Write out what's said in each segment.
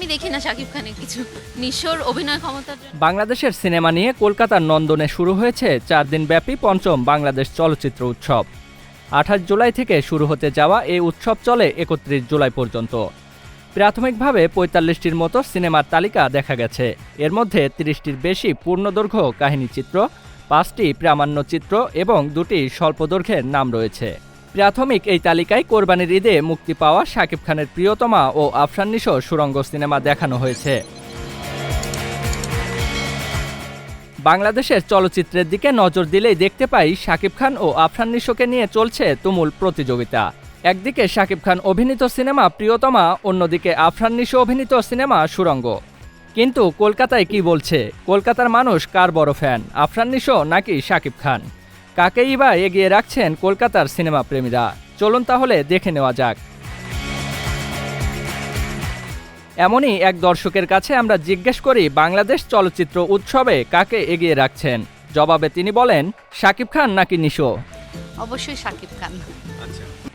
আমি দেখি না শাকিব খানের কিছু। নিশোর অভিনয় ক্ষমতার জন্য। বাংলাদেশের সিনেমা নিয়ে কলকাতার নন্দনে শুরু হয়েছে চার দিন ব্যাপী পঞ্চম বাংলাদেশ চলচ্চিত্র উৎসব। আঠাশ জুলাই থেকে শুরু হতে যাওয়া এই উৎসব চলে একত্রিশ জুলাই পর্যন্ত। প্রাথমিকভাবে পঁয়তাল্লিশটির মতো সিনেমার তালিকা দেখা গেছে। এর মধ্যে তিরিশটির বেশি পূর্ণদৈর্ঘ্য কাহিনীচিত্র পাঁচটি প্রামাণ্যচিত্র এবং দুটি স্বল্পদৈর্ঘ্যের নাম রয়েছে। প্রাথমিক এই তালিকায় কোরবানির ঈদে মুক্তি পাওয়া শাকিব খানের প্রিয়তমা ও আফরান নিশো সুরঙ্গ সিনেমা দেখানো হয়েছে। বাংলাদেশের চলচ্চিত্রের দিকে নজর দিলেই দেখতে পাই শাকিব খান ও আফরান নিশোকে নিয়ে চলছে তুমুল প্রতিযোগিতা। একদিকে শাকিব খান অভিনীত সিনেমা প্রিয়তমা, অন্যদিকে আফরান নিশো অভিনীত সিনেমা সুরঙ্গ। কিন্তু কলকাতায় কি বলছে? কলকাতার মানুষ কার বড় ফ্যান? আফরান নিশো নাকি শাকিব খান? কাকেই বা এগিয়ে রাখছেন কলকাতার সিনেমা প্রেমীরা? চলুন তাহলে দেখে নেওয়া যাক। এমনই এক দর্শকের কাছে আমরা জিজ্ঞেস করি বাংলাদেশ চলচ্চিত্র উৎসবে কাকে এগিয়ে রাখছেন? জবাবে তিনি বলেন শাকিব খান নাকি নিশো? অবশ্যই শাকিব খান।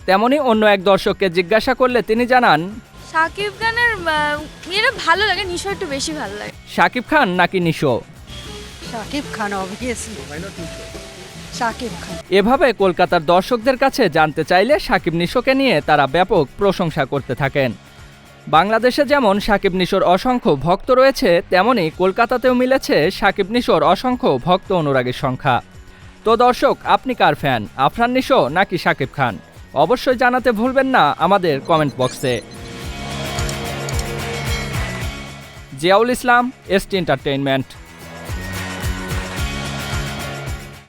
তেমনি অন্য এক দর্শককে জিজ্ঞাসা করলে তিনি জানান সাকিব খানের এটা ভালো লাগে নিশো একটু বেশি ভালো লাগে। শাকিব খান নাকি নিশো? শাকিব খান অবভিয়াসলি শাকিব খান। এভাবে কলকাতার দর্শকদের কাছে জানতে চাইলে সাকিব নিশোকে নিয়ে তারা ব্যাপক প্রশংসা করতে থাকেন। বাংলাদেশে যেমন সাকিব নিশোর অসংখ্য ভক্ত রয়েছে, তেমনি কলকাতাতেও মিলেছে সাকিব নিশোর অসংখ্য ভক্ত অনুরাগীর সংখ্যা। তো দর্শক, আপনি কার ফ্যান, আফরান নিশো নাকি সাকিব খান? অবশ্যই জানাতে ভুলবেন না আমাদের কমেন্ট বক্সে। Ziaul Islam ST entertainment.